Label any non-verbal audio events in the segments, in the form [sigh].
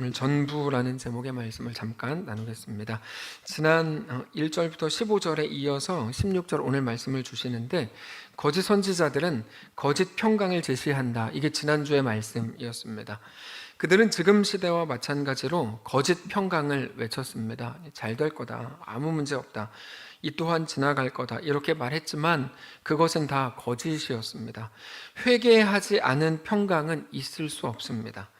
오늘 전부라는 제목의 말씀을 잠깐 나누겠습니다. 지난 1절부터 15절에 이어서 16절 오늘 말씀을 주시는데 거짓 선지자들은 거짓 평강을 제시한다. 이게 지난주의 말씀이었습니다. 그들은 지금 시대와 마찬가지로 거짓 평강을 외쳤습니다. 잘 될 거다. 아무 문제 없다. 이 또한 지나갈 거다. 이렇게 말했지만 그것은 다 거짓이었습니다. 회개하지 않은 평강은 있을 수 없습니다.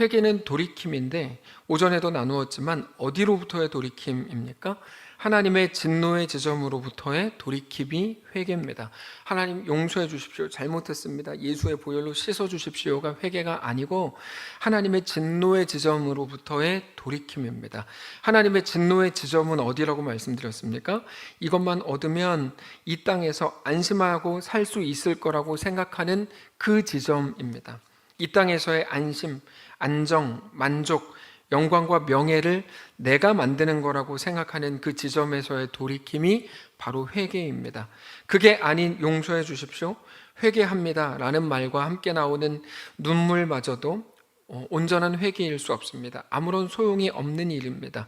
회개는 돌이킴인데 오전에도 나누었지만 어디로부터의 돌이킴입니까? 하나님의 진노의 지점으로부터의 돌이킴이 회개입니다. 하나님 용서해 주십시오. 잘못했습니다. 예수의 보혈로 씻어 주십시오가 회개가 아니고 하나님의 진노의 지점으로부터의 돌이킴입니다. 하나님의 진노의 지점은 어디라고 말씀드렸습니까? 이것만 얻으면 이 땅에서 안심하고 살 수 있을 거라고 생각하는 그 지점입니다. 이 땅에서의 안심, 안정, 만족, 영광과 명예를 내가 만드는 거라고 생각하는 그 지점에서의 돌이킴이 바로 회개입니다. 그게 아닌 용서해 주십시오. 회개합니다. 라는 말과 함께 나오는 눈물마저도 어, 온전한 회개일 수 없습니다. 아무런 소용이 없는 일입니다.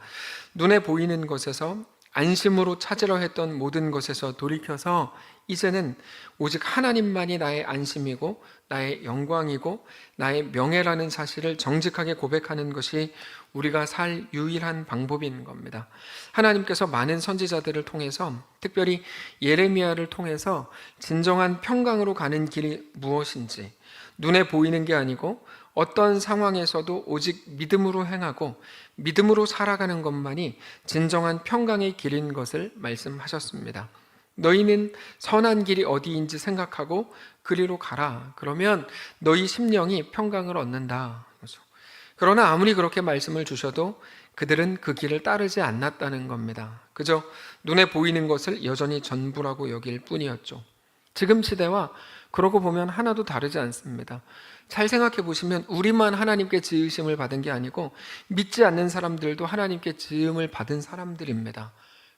눈에 보이는 것에서 안심으로 찾으려 했던 모든 것에서 돌이켜서 이제는 오직 하나님만이 나의 안심이고 나의 영광이고 나의 명예라는 사실을 정직하게 고백하는 것이 우리가 살 유일한 방법인 겁니다. 하나님께서 많은 선지자들을 통해서 특별히 예레미야를 통해서 진정한 평강으로 가는 길이 무엇인지 눈에 보이는 게 아니고 어떤 상황에서도 오직 믿음으로 행하고 믿음으로 살아가는 것만이 진정한 평강의 길인 것을 말씀하셨습니다. 너희는 선한 길이 어디인지 생각하고 그리로 가라. 그러면 너희 심령이 평강을 얻는다. 그러나 아무리 그렇게 말씀을 주셔도 그들은 그 길을 따르지 않았다는 겁니다. 그저 눈에 보이는 것을 여전히 전부라고 여길 뿐이었죠. 지금 시대와 그러고 보면 하나도 다르지 않습니다. 잘 생각해 보시면 우리만 하나님께 지으심을 받은 게 아니고 믿지 않는 사람들도 하나님께 지음을 받은 사람들입니다.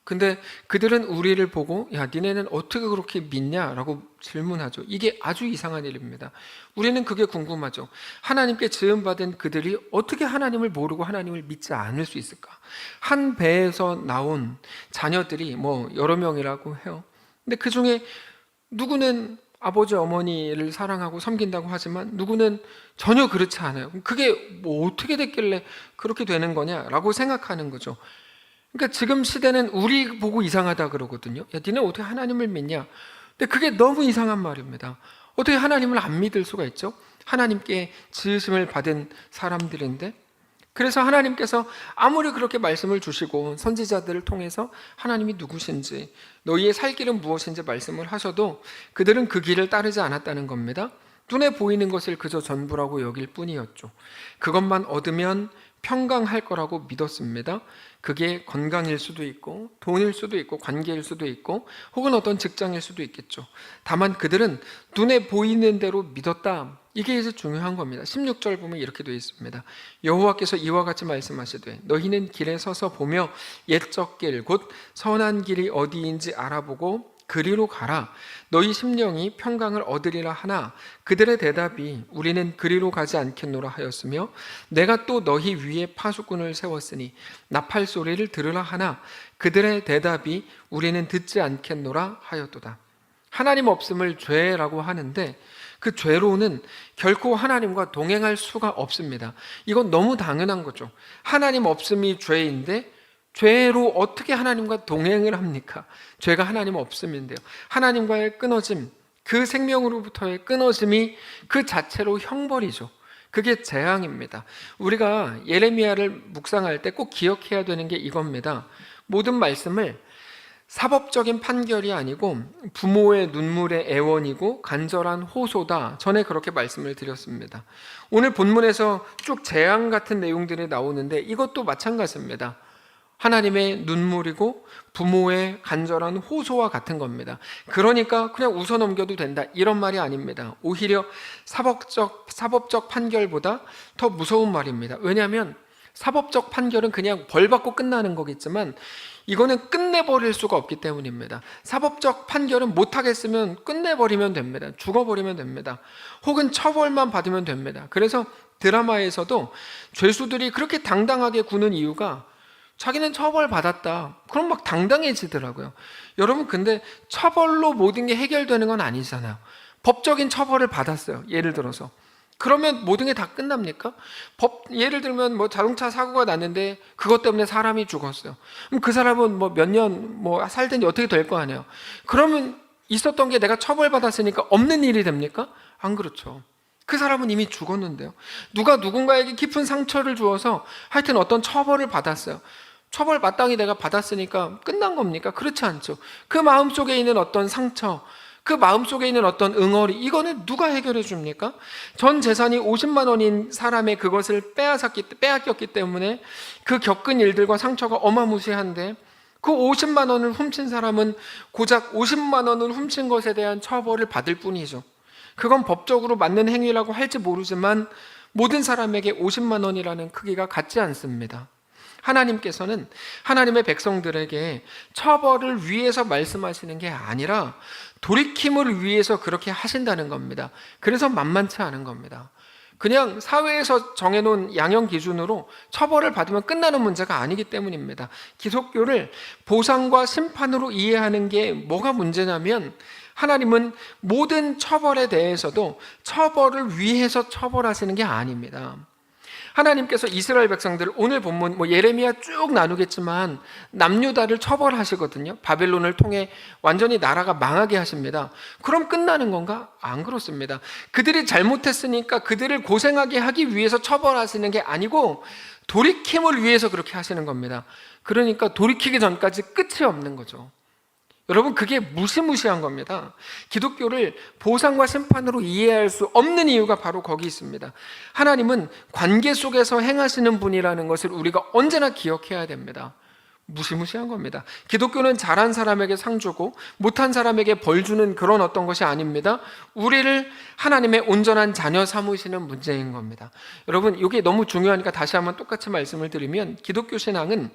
근데 그들은 우리를 보고 야 니네는 어떻게 그렇게 믿냐라고 질문하죠. 이게 아주 이상한 일입니다. 우리는 그게 궁금하죠. 하나님께 지음 받은 그들이 어떻게 하나님을 모르고 하나님을 믿지 않을 수 있을까? 한 배에서 나온 자녀들이 뭐 여러 명이라고 해요. 근데 그 중에 누구는 아버지 어머니를 사랑하고 섬긴다고 하지만 누구는 전혀 그렇지 않아요. 그게 뭐 어떻게 됐길래 그렇게 되는 거냐라고 생각하는 거죠. 그러니까 지금 시대는 우리 보고 이상하다 그러거든요. 야, 니네 어떻게 하나님을 믿냐? 근데 그게 너무 이상한 말입니다. 어떻게 하나님을 안 믿을 수가 있죠? 하나님께 지으심을 받은 사람들인데 그래서 하나님께서 아무리 그렇게 말씀을 주시고 선지자들을 통해서 하나님이 누구신지 너희의 살 길은 무엇인지 말씀을 하셔도 그들은 그 길을 따르지 않았다는 겁니다. 눈에 보이는 것을 그저 전부라고 여길 뿐이었죠. 그것만 얻으면 평강할 거라고 믿었습니다. 그게 건강일 수도 있고 돈일 수도 있고 관계일 수도 있고 혹은 어떤 직장일 수도 있겠죠. 다만 그들은 눈에 보이는 대로 믿었다. 이게 이제 중요한 겁니다. 16절 보면 이렇게 되어 있습니다. 여호와께서 이와 같이 말씀하시되 너희는 길에 서서 보며 옛적 길 곧 선한 길이 어디인지 알아보고 그리로 가라. 너희 심령이 평강을 얻으리라 하나 그들의 대답이 우리는 그리로 가지 않겠노라 하였으며 내가 또 너희 위에 파수꾼을 세웠으니 나팔 소리를 들으라 하나 그들의 대답이 우리는 듣지 않겠노라 하였도다. 하나님 없음을 죄라고 하는데 그 죄로는 결코 하나님과 동행할 수가 없습니다. 이건 너무 당연한 거죠. 하나님 없음이 죄인데 죄로 어떻게 하나님과 동행을 합니까? 죄가 하나님 없음인데요. 하나님과의 끊어짐, 그 생명으로부터의 끊어짐이 그 자체로 형벌이죠. 그게 재앙입니다. 우리가 예레미야를 묵상할 때 꼭 기억해야 되는 게 이겁니다. 모든 말씀을 사법적인 판결이 아니고 부모의 눈물의 애원이고 간절한 호소다. 전에 그렇게 말씀을 드렸습니다. 오늘 본문에서 쭉 재앙 같은 내용들이 나오는데 이것도 마찬가지입니다. 하나님의 눈물이고 부모의 간절한 호소와 같은 겁니다. 그러니까 그냥 웃어 넘겨도 된다. 이런 말이 아닙니다. 오히려 사법적, 사법적 판결보다 더 무서운 말입니다. 왜냐하면 사법적 판결은 그냥 벌 받고 끝나는 거겠지만 이거는 끝내버릴 수가 없기 때문입니다. 사법적 판결은 못하겠으면 끝내버리면 됩니다. 죽어버리면 됩니다. 혹은 처벌만 받으면 됩니다. 그래서 드라마에서도 죄수들이 그렇게 당당하게 구는 이유가 자기는 처벌받았다. 그럼 막 당당해지더라고요. 여러분, 근데 처벌로 모든 게 해결되는 건 아니잖아요. 법적인 처벌을 받았어요. 예를 들어서. 그러면 모든 게 다 끝납니까? 법, 예를 들면 뭐 자동차 사고가 났는데 그것 때문에 사람이 죽었어요. 그럼 그 사람은 뭐 몇 년 뭐 살든지 어떻게 될 거 아니에요. 그러면 있었던 게 내가 처벌받았으니까 없는 일이 됩니까? 안 그렇죠. 그 사람은 이미 죽었는데요. 누가 누군가에게 깊은 상처를 주어서 하여튼 어떤 처벌을 받았어요. 처벌 마땅히 내가 받았으니까 끝난 겁니까? 그렇지 않죠. 그 마음 속에 있는 어떤 상처, 그 마음 속에 있는 어떤 응어리, 이거는 누가 해결해 줍니까? 전 재산이 50만 원인 사람의 그것을 빼앗았기, 빼앗겼기 때문에 그 겪은 일들과 상처가 어마무시한데 그 50만 원을 훔친 사람은 고작 50만 원을 훔친 것에 대한 처벌을 받을 뿐이죠. 그건 법적으로 맞는 행위라고 할지 모르지만 모든 사람에게 50만 원이라는 크기가 같지 않습니다. 하나님께서는 하나님의 백성들에게 처벌을 위해서 말씀하시는 게 아니라 돌이킴을 위해서 그렇게 하신다는 겁니다. 그래서 만만치 않은 겁니다. 그냥 사회에서 정해놓은 양형 기준으로 처벌을 받으면 끝나는 문제가 아니기 때문입니다. 기독교를 보상과 심판으로 이해하는 게 뭐가 문제냐면 하나님은 모든 처벌에 대해서도 처벌을 위해서 처벌하시는 게 아닙니다. 하나님께서 이스라엘 백성들 오늘 본문 뭐 예레미야 쭉 나누겠지만 남유다를 처벌하시거든요. 바벨론을 통해 완전히 나라가 망하게 하십니다. 그럼 끝나는 건가? 안 그렇습니다. 그들이 잘못했으니까 그들을 고생하게 하기 위해서 처벌하시는 게 아니고 돌이킴을 위해서 그렇게 하시는 겁니다. 그러니까 돌이키기 전까지 끝이 없는 거죠. 여러분, 그게 무시무시한 겁니다. 기독교를 보상과 심판으로 이해할 수 없는 이유가 바로 거기 있습니다. 하나님은 관계 속에서 행하시는 분이라는 것을 우리가 언제나 기억해야 됩니다. 무시무시한 겁니다. 기독교는 잘한 사람에게 상 주고 못한 사람에게 벌 주는 그런 어떤 것이 아닙니다. 우리를 하나님의 온전한 자녀 삼으시는 문제인 겁니다. 여러분, 이게 너무 중요하니까 다시 한번 똑같이 말씀을 드리면 기독교 신앙은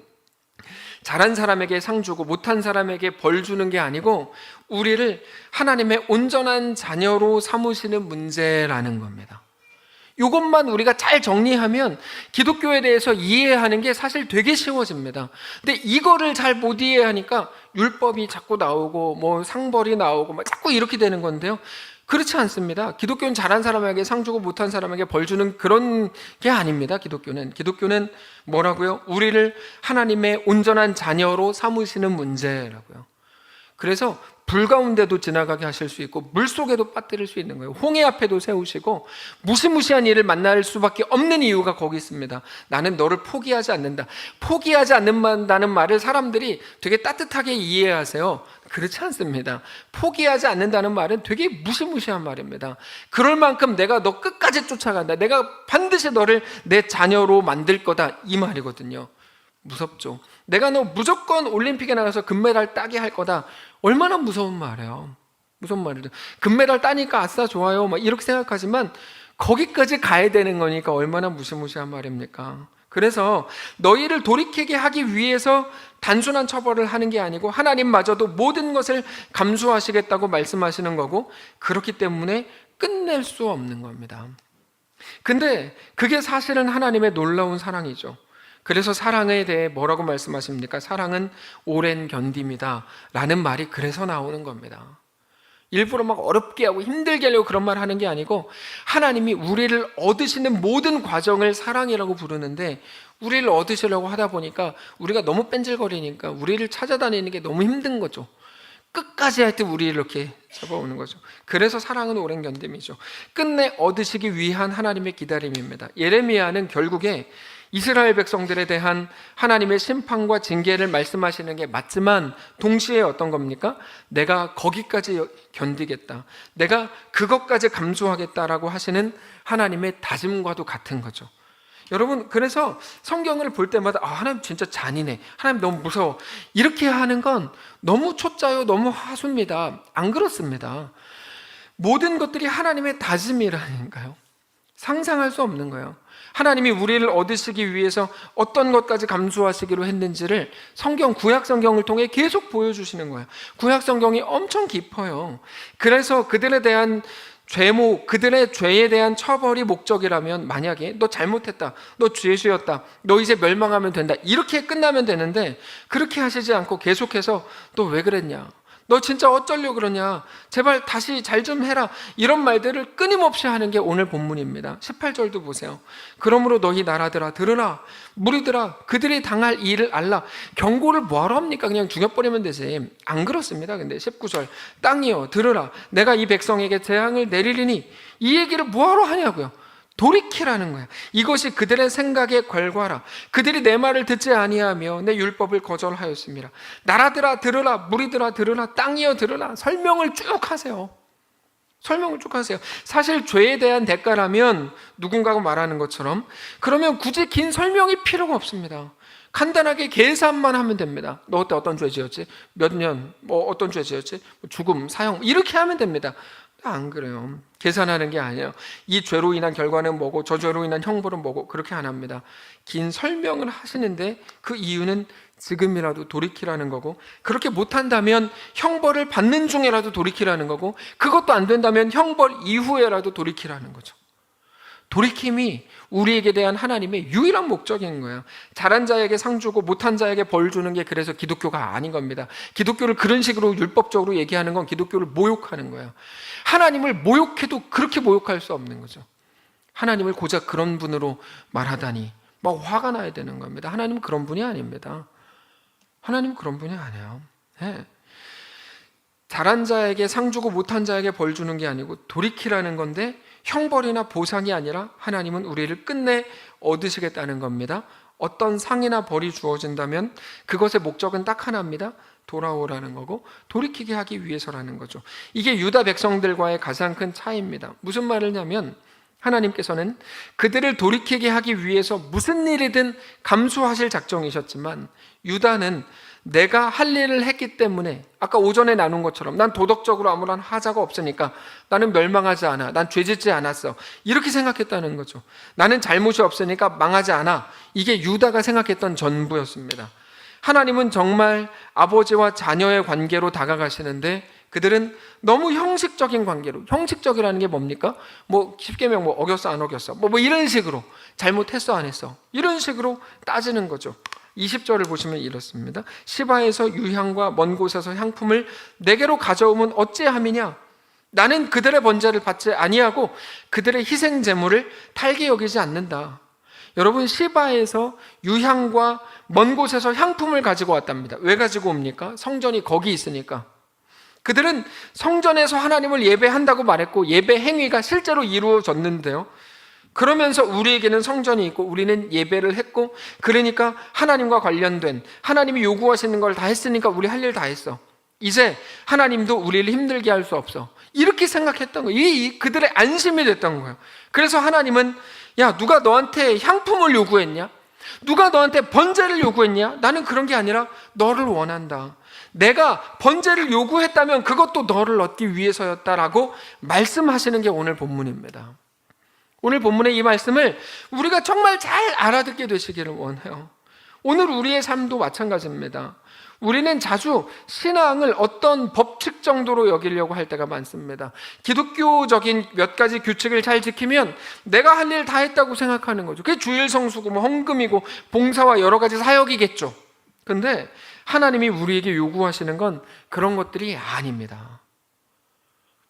잘한 사람에게 상 주고 못한 사람에게 벌 주는 게 아니고 우리를 하나님의 온전한 자녀로 삼으시는 문제라는 겁니다. 이것만 우리가 잘 정리하면 기독교에 대해서 이해하는 게 사실 되게 쉬워집니다. 근데 이거를 잘 못 이해하니까 율법이 자꾸 나오고 뭐 상벌이 나오고 막 자꾸 이렇게 되는 건데요. 그렇지 않습니다. 기독교는 잘한 사람에게 상 주고 못한 사람에게 벌 주는 그런 게 아닙니다. 기독교는 기독교는 뭐라고요? 우리를 하나님의 온전한 자녀로 삼으시는 문제라고요. 그래서 불 가운데도 지나가게 하실 수 있고 물 속에도 빠뜨릴 수 있는 거예요. 홍해 앞에도 세우시고 무시무시한 일을 만날 수밖에 없는 이유가 거기 있습니다. 나는 너를 포기하지 않는다. 포기하지 않는다는 말을 사람들이 되게 따뜻하게 이해하세요. 그렇지 않습니다. 포기하지 않는다는 말은 되게 무시무시한 말입니다. 그럴 만큼 내가 너 끝까지 쫓아간다. 내가 반드시 너를 내 자녀로 만들 거다. 이 말이거든요. 무섭죠. 내가 너 무조건 올림픽에 나가서 금메달 따게 할 거다. 얼마나 무서운 말이에요. 무서운 말이죠. 금메달 따니까 아싸 좋아요. 막 이렇게 생각하지만 거기까지 가야 되는 거니까 얼마나 무시무시한 말입니까? 그래서 너희를 돌이키게 하기 위해서 단순한 처벌을 하는 게 아니고 하나님마저도 모든 것을 감수하시겠다고 말씀하시는 거고 그렇기 때문에 끝낼 수 없는 겁니다. 근데 그게 사실은 하나님의 놀라운 사랑이죠. 그래서 사랑에 대해 뭐라고 말씀하십니까? 사랑은 오랜 견딤이다. 라는 말이 그래서 나오는 겁니다. 일부러 막 어렵게 하고 힘들게 하려고 그런 말 하는 게 아니고 하나님이 우리를 얻으시는 모든 과정을 사랑이라고 부르는데 우리를 얻으시려고 하다 보니까 우리가 너무 뺀질거리니까 우리를 찾아다니는 게 너무 힘든 거죠. 끝까지 하여튼 우리 이렇게 잡아오는 거죠. 그래서 사랑은 오랜 견딤이죠. 끝내 얻으시기 위한 하나님의 기다림입니다. 예레미야는 결국에 이스라엘 백성들에 대한 하나님의 심판과 징계를 말씀하시는 게 맞지만 동시에 어떤 겁니까? 내가 거기까지 견디겠다. 내가 그것까지 감수하겠다라고 하시는 하나님의 다짐과도 같은 거죠. 여러분, 그래서 성경을 볼 때마다, 아, 하나님 진짜 잔인해. 하나님 너무 무서워. 이렇게 하는 건 너무 초짜요, 너무 하수입니다. 안 그렇습니다. 모든 것들이 하나님의 다짐이라니까요. 상상할 수 없는 거예요. 하나님이 우리를 얻으시기 위해서 어떤 것까지 감수하시기로 했는지를 성경, 구약 성경을 통해 계속 보여주시는 거예요. 구약 성경이 엄청 깊어요. 그래서 그들에 대한 죄모 그들의 죄에 대한 처벌이 목적이라면 만약에 너 잘못했다, 너 죄수였다, 너 이제 멸망하면 된다 이렇게 끝나면 되는데 그렇게 하시지 않고 계속해서 너 왜 그랬냐? 너 진짜 어쩌려고 그러냐? 제발 다시 잘 좀 해라. 이런 말들을 끊임없이 하는 게 오늘 본문입니다. 18절도 보세요. 그러므로 너희 나라들아 들으라. 무리들아 그들이 당할 일을 알라. 경고를 뭐하러 합니까? 그냥 죽여버리면 되지. 안 그렇습니다. 근데 19절 땅이여 들으라. 내가 이 백성에게 재앙을 내리리니 이 얘기를 뭐하러 하냐고요. 돌이키라는 거야. 이것이 그들의 생각의 결과라. 그들이 내 말을 듣지 아니하며 내 율법을 거절하였습니다. 나라들아 들으라, 무리들아 들으라, 땅이여 들으라. 설명을 쭉 하세요. 설명을 쭉 하세요. 사실 죄에 대한 대가라면 누군가가 말하는 것처럼 그러면 굳이 긴 설명이 필요가 없습니다. 간단하게 계산만 하면 됩니다. 너 그때 어떤 죄 지었지? 몇 년? 뭐 어떤 죄 지었지? 뭐 죽음, 사형 이렇게 하면 됩니다. 안 그래요. 계산하는 게 아니에요. 이 죄로 인한 결과는 뭐고 저 죄로 인한 형벌은 뭐고 그렇게 안 합니다. 긴 설명을 하시는데 그 이유는 지금이라도 돌이키라는 거고 그렇게 못한다면 형벌을 받는 중에라도 돌이키라는 거고 그것도 안 된다면 형벌 이후에라도 돌이키라는 거죠. 돌이킴이 우리에게 대한 하나님의 유일한 목적인 거예요. 잘한 자에게 상 주고 못한 자에게 벌 주는 게 그래서 기독교가 아닌 겁니다. 기독교를 그런 식으로 율법적으로 얘기하는 건 기독교를 모욕하는 거예요. 하나님을 모욕해도 그렇게 모욕할 수 없는 거죠. 하나님을 고작 그런 분으로 말하다니 막 화가 나야 되는 겁니다. 하나님은 그런 분이 아닙니다. 하나님은 그런 분이 아니에요. 네. 잘한 자에게 상 주고 못한 자에게 벌 주는 게 아니고 돌이키라는 건데 형벌이나 보상이 아니라 하나님은 우리를 끝내 얻으시겠다는 겁니다. 어떤 상이나 벌이 주어진다면 그것의 목적은 딱 하나입니다. 돌아오라는 거고 돌이키게 하기 위해서라는 거죠. 이게 유다 백성들과의 가장 큰 차이입니다. 무슨 말을냐면 하나님께서는 그들을 돌이키게 하기 위해서 무슨 일이든 감수하실 작정이셨지만 유다는 내가 할 일을 했기 때문에 아까 오전에 나눈 것처럼 난 도덕적으로 아무런 하자가 없으니까 나는 멸망하지 않아. 난 죄짓지 않았어. 이렇게 생각했다는 거죠. 나는 잘못이 없으니까 망하지 않아. 이게 유다가 생각했던 전부였습니다. 하나님은 정말 아버지와 자녀의 관계로 다가가시는데 그들은 너무 형식적인 관계로 형식적이라는 게 뭡니까? 뭐 쉽게 명뭐 어겼어 안 어겼어 뭐, 뭐 이런 식으로 잘못했어 안 했어 이런 식으로 따지는 거죠. 20절을 보시면 이렇습니다. 시바에서 유향과 먼 곳에서 향품을 내게로 가져오면 어찌함이냐? 나는 그들의 번제를 받지 아니하고 그들의 희생 제물을 탈게 여기지 않는다. 여러분 시바에서 유향과 먼 곳에서 향품을 가지고 왔답니다. 왜 가지고 옵니까? 성전이 거기 있으니까. 그들은 성전에서 하나님을 예배한다고 말했고 예배 행위가 실제로 이루어졌는데요. 그러면서 우리에게는 성전이 있고 우리는 예배를 했고 그러니까 하나님과 관련된 하나님이 요구하시는 걸 다 했으니까 우리 할 일 다 했어. 이제 하나님도 우리를 힘들게 할 수 없어. 이렇게 생각했던 거예요. 이 그들의 안심이 됐던 거예요. 그래서 하나님은 야 누가 너한테 향품을 요구했냐? 누가 너한테 번제를 요구했냐? 나는 그런 게 아니라 너를 원한다. 내가 번제를 요구했다면 그것도 너를 얻기 위해서였다라고 말씀하시는 게 오늘 본문입니다. 오늘 본문의 이 말씀을 우리가 정말 잘 알아듣게 되시기를 원해요. 오늘 우리의 삶도 마찬가지입니다. 우리는 자주 신앙을 어떤 법칙 정도로 여기려고 할 때가 많습니다. 기독교적인 몇 가지 규칙을 잘 지키면 내가 할일다 했다고 생각하는 거죠. 그게 주일 성수고 뭐 헌금이고 봉사와 여러 가지 사역이겠죠. 근데 하나님이 우리에게 요구하시는 건 그런 것들이 아닙니다.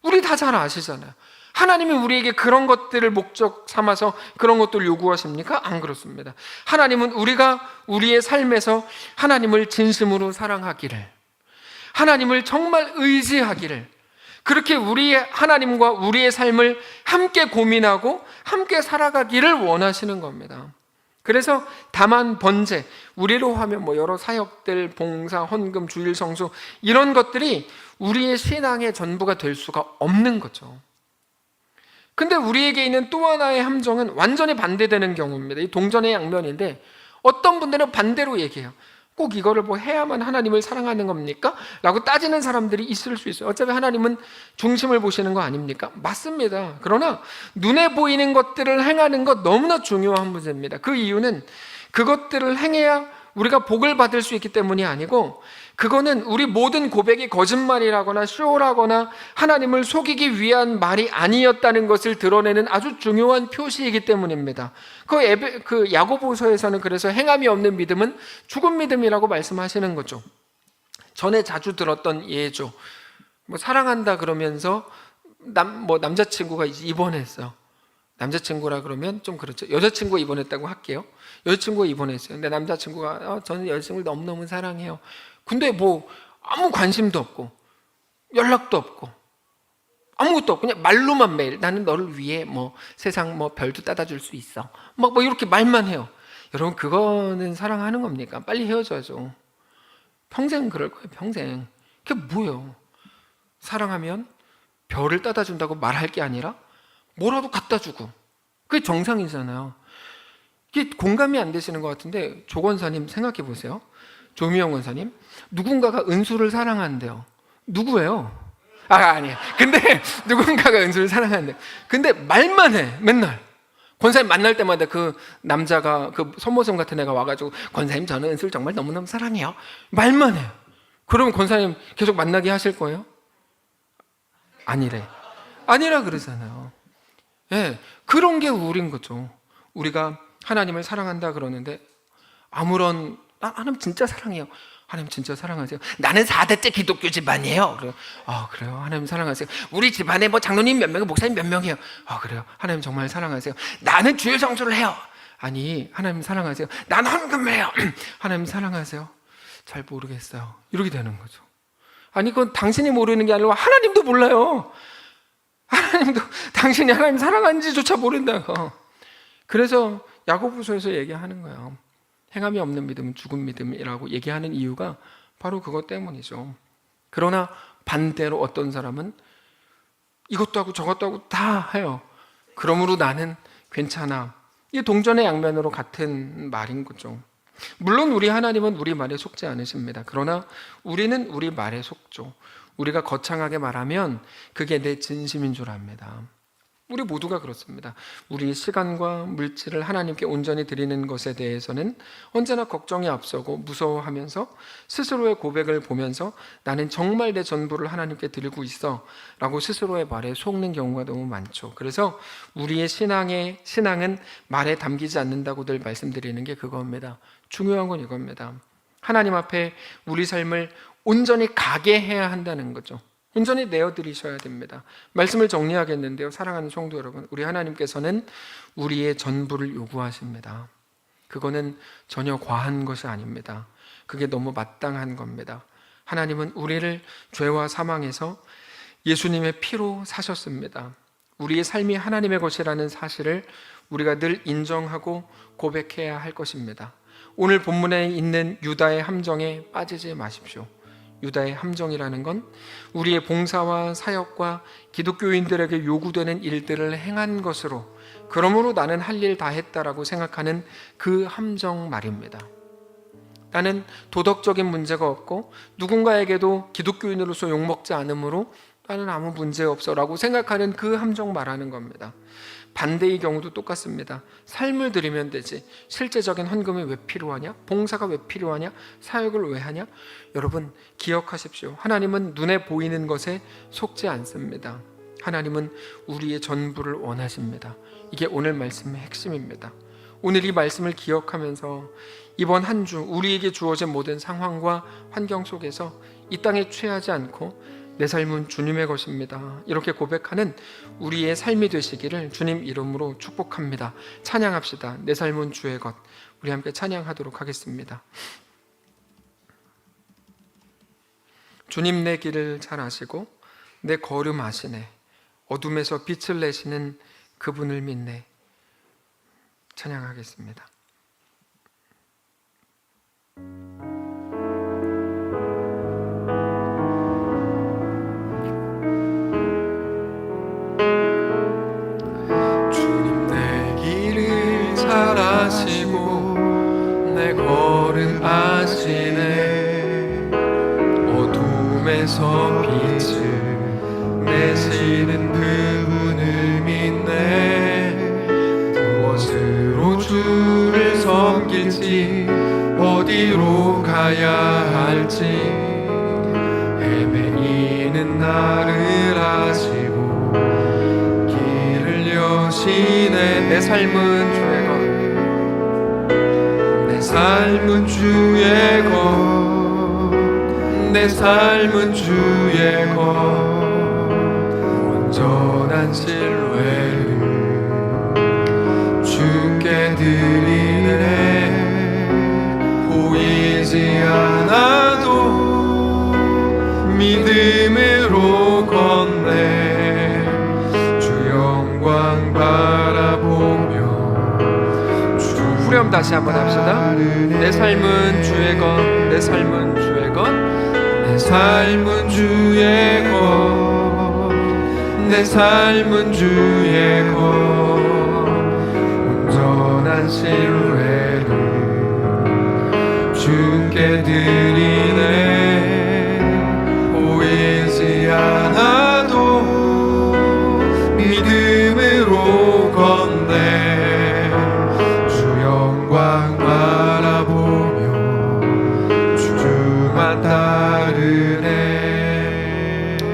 우리 다 잘 아시잖아요. 하나님이 우리에게 그런 것들을 목적 삼아서 그런 것들을 요구하십니까? 안 그렇습니다. 하나님은 우리가 우리의 삶에서 하나님을 진심으로 사랑하기를, 하나님을 정말 의지하기를, 그렇게 우리의 하나님과 우리의 삶을 함께 고민하고 함께 살아가기를 원하시는 겁니다. 그래서 다만 번제, 우리로 하면 뭐 여러 사역들, 봉사, 헌금, 주일 성수 이런 것들이 우리의 신앙의 전부가 될 수가 없는 거죠. 근데 우리에게 있는 또 하나의 함정은 완전히 반대되는 경우입니다. 이 동전의 양면인데 어떤 분들은 반대로 얘기해요. 꼭 이거를 뭐 해야만 하나님을 사랑하는 겁니까? 라고 따지는 사람들이 있을 수 있어요. 어차피 하나님은 중심을 보시는 거 아닙니까? 맞습니다. 그러나 눈에 보이는 것들을 행하는 것 너무나 중요한 문제입니다. 그 이유는 그것들을 행해야 우리가 복을 받을 수 있기 때문이 아니고 그거는 우리 모든 고백이 거짓말이라거나 쇼라거나 하나님을 속이기 위한 말이 아니었다는 것을 드러내는 아주 중요한 표시이기 때문입니다. 그, 에베, 그 야고보서에서는 그래서 행함이 없는 믿음은 죽은 믿음이라고 말씀하시는 거죠. 전에 자주 들었던 예죠. 뭐 사랑한다 그러면서 남 뭐 남자친구가 입원했어. 남자친구라 그러면 좀 그렇죠. 여자친구가 입원했다고 할게요. 여자친구가 입원했어요. 근데 남자친구가 어, 저는 여자친구를 너무너무 사랑해요. 근데 뭐 아무 관심도 없고 연락도 없고 아무것도 없고 그냥 말로만 매일 나는 너를 위해 뭐 세상 뭐 별도 따다 줄 수 있어. 막 뭐 이렇게 말만 해요. 여러분 그거는 사랑하는 겁니까? 빨리 헤어져야죠. 평생 그럴 거예요. 평생. 그게 뭐예요? 사랑하면 별을 따다 준다고 말할 게 아니라 뭐라도 갖다 주고. 그게 정상이잖아요. 이게 공감이 안 되시는 것 같은데 조건사님 생각해 보세요. 조미영 원사님 누군가가 은수를 사랑한대요. 누구예요? 아 아니에요. 근데 [laughs] 누군가가 은수를 사랑한대. 근데 말만 해 맨날. 권사님 만날 때마다 그 남자가 그 손모성 같은 애가 와가지고 권사님 저는 은수를 정말 너무너무 사랑해요. 말만 해. 그러면 권사님 계속 만나게 하실 거예요? 아니래. 아니라 그러잖아요. 예, 그런 게 우린 거죠. 우리가 하나님을 사랑한다 그러는데 아무런 아, 하나님 진짜 사랑해요. 하나님 진짜 사랑하세요. 나는 4대째 기독교 집안이에요. 그래요. 아, 그래요. 하나님 사랑하세요. 우리 집안에 뭐 장로님 몇 명이고 목사님 몇 명이에요. 아, 그래요. 하나님 정말 사랑하세요. 나는 주일 성수를 해요. 아니, 하나님 사랑하세요. 나는 헌금해요. [clears throat] 하나님 사랑하세요. 잘 모르겠어요. 이렇게 되는 거죠. 아니, 그건 당신이 모르는 게 아니라 하나님도 몰라요. 하나님도 당신이 하나님 사랑하는지조차 모른다고. 그래서 야고보서에서 얘기하는 거예요. 행함이 없는 믿음은 죽은 믿음이라고 얘기하는 이유가 바로 그것 때문이죠. 그러나 반대로 어떤 사람은 이것도 하고 저것도 하고 다 해요. 그러므로 나는 괜찮아. 이게 동전의 양면으로 같은 말인 거죠. 물론 우리 하나님은 우리 말에 속지 않으십니다. 그러나 우리는 우리 말에 속죠. 우리가 거창하게 말하면 그게 내 진심인 줄 압니다. 우리 모두가 그렇습니다. 우리 시간과 물질을 하나님께 온전히 드리는 것에 대해서는 언제나 걱정이 앞서고 무서워하면서 스스로의 고백을 보면서 나는 정말 내 전부를 하나님께 드리고 있어 라고 스스로의 말에 속는 경우가 너무 많죠. 그래서 우리의 신앙의, 신앙은 말에 담기지 않는다고들 말씀드리는 게 그겁니다. 중요한 건 이겁니다. 하나님 앞에 우리 삶을 온전히 가게 해야 한다는 거죠. 온전히 내어드리셔야 됩니다. 말씀을 정리하겠는데요. 사랑하는 성도 여러분, 우리 하나님께서는 우리의 전부를 요구하십니다. 그거는 전혀 과한 것이 아닙니다. 그게 너무 마땅한 겁니다. 하나님은 우리를 죄와 사망에서 예수님의 피로 사셨습니다. 우리의 삶이 하나님의 것이라는 사실을 우리가 늘 인정하고 고백해야 할 것입니다. 오늘 본문에 있는 유다의 함정에 빠지지 마십시오. 유다의 함정이라는 건 우리의 봉사와 사역과 기독교인들에게 요구되는 일들을 행한 것으로 그러므로 나는 할 일 다 했다라고 생각하는 그 함정 말입니다. 나는 도덕적인 문제가 없고 누군가에게도 기독교인으로서 욕먹지 않으므로 나는 아무 문제 없어라고 생각하는 그 함정 말하는 겁니다. 반대의 경우도 똑같습니다. 삶을 드리면 되지. 실제적인 헌금이 왜 필요하냐? 봉사가 왜 필요하냐? 사역을 왜 하냐? 여러분, 기억하십시오. 하나님은 눈에 보이는 것에 속지 않습니다. 하나님은 우리의 전부를 원하십니다. 이게 오늘 말씀의 핵심입니다. 오늘 이 말씀을 기억하면서 이번 한 주 우리에게 주어진 모든 상황과 환경 속에서 이 땅에 취하지 않고 내 삶은 주님의 것입니다. 이렇게 고백하는 우리의 삶이 되시기를 주님 이름으로 축복합니다. 찬양합시다. 내 삶은 주의 것. 우리 함께 찬양하도록 하겠습니다. 주님 내 길을 잘 아시고 내 걸음 아시네. 어둠에서 빛을 내시는 그분을 믿네. 찬양하겠습니다. 가야 할지. 헤매이는 나를 아시고 길을 여시네. 내 삶은 주의 것. 내 삶은 주의 것내 삶은 주의 것. 온전한 신뢰를 주께 드리네 않아도 믿음으로 건네. 주 영광 바라보며 주 후렴 다시 한번 합시다. 내 삶은 주의 것내 삶은 주의 것내 삶은 주의 것내 삶은 주의 것. 온전한 신뢰를 주께 드리네. 보이지 않아도 믿음으로 건네. 주 영광 바라보며 주만 따르네.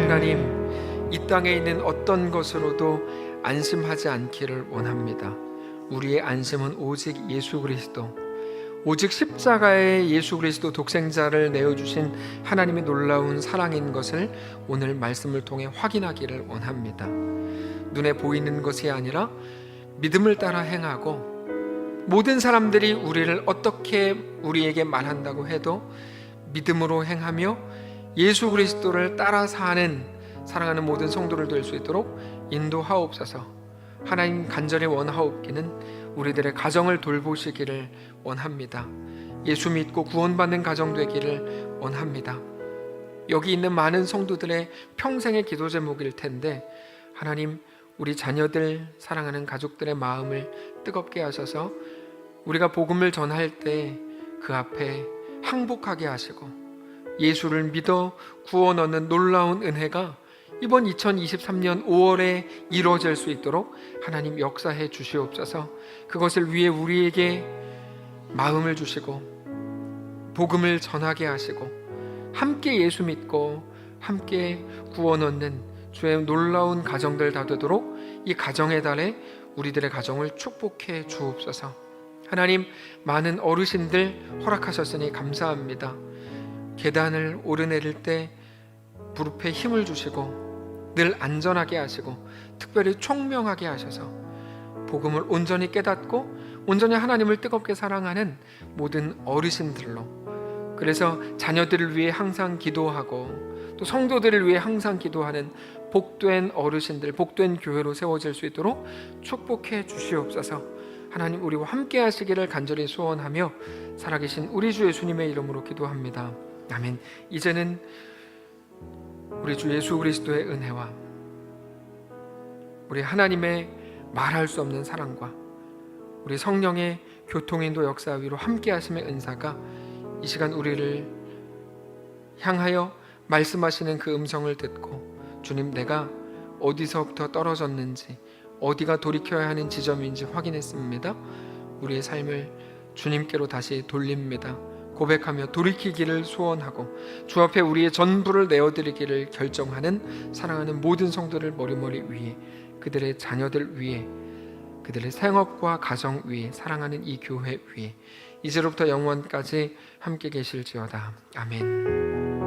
하나님 이 땅에 있는 어떤 것으로도 안심하지 않기를 원합니다. 우리의 안심은 오직 예수 그리스도, 오직 십자가의 예수 그리스도 독생자를 내어주신 하나님의 놀라운 사랑인 것을 오늘 말씀을 통해 확인하기를 원합니다. 눈에 보이는 것이 아니라 믿음을 따라 행하고 모든 사람들이 우리를 어떻게 우리에게 말한다고 해도 믿음으로 행하며 예수 그리스도를 따라 사는 사랑하는 모든 성도를 될 수 있도록 인도하옵소서. 하나님 간절히 원하옵기는 우리들의 가정을 돌보시기를 원합니다. 예수 믿고 구원받는 가정 되기를 원합니다. 여기 있는 많은 성도들의 평생의 기도 제목일 텐데 하나님 우리 자녀들 사랑하는 가족들의 마음을 뜨겁게 하셔서 우리가 복음을 전할 때 그 앞에 항복하게 하시고 예수를 믿어 구원 얻는 놀라운 은혜가 이번 2023년 5월에 이루어질 수 있도록 하나님 역사해 주시옵소서. 그것을 위해 우리에게 마음을 주시고 복음을 전하게 하시고 함께 예수 믿고 함께 구원 얻는 주의 놀라운 가정들 다 되도록 이 가정의 달에 우리들의 가정을 축복해 주옵소서. 하나님 많은 어르신들 허락하셨으니 감사합니다. 계단을 오르내릴 때 무릎에 힘을 주시고 늘 안전하게 하시고 특별히 총명하게 하셔서 복음을 온전히 깨닫고 온전히 하나님을 뜨겁게 사랑하는 모든 어르신들로 그래서 자녀들을 위해 항상 기도하고 또 성도들을 위해 항상 기도하는 복된 어르신들, 복된 교회로 세워질 수 있도록 축복해 주시옵소서. 하나님 우리와 함께 하시기를 간절히 소원하며 살아계신 우리 주 예수님의 이름으로 기도합니다. 아멘. 이제는 우리 주 예수 그리스도의 은혜와 우리 하나님의 말할 수 없는 사랑과 우리 성령의 교통인도 역사 위로 함께 하심의 은사가 이 시간 우리를 향하여 말씀하시는 그 음성을 듣고 주님 내가 어디서부터 떨어졌는지 어디가 돌이켜야 하는 지점인지 확인했습니다. 우리의 삶을 주님께로 다시 돌립니다. 고백하며 돌이키기를 소원하고 주 앞에 우리의 전부를 내어드리기를 결정하는 사랑하는 모든 성도를 머리머리 위에 그들의 자녀들 위에 그들의 생업과 가정 위에 사랑하는 이 교회 위에 이제로부터 영원까지 함께 계실지어다 아멘.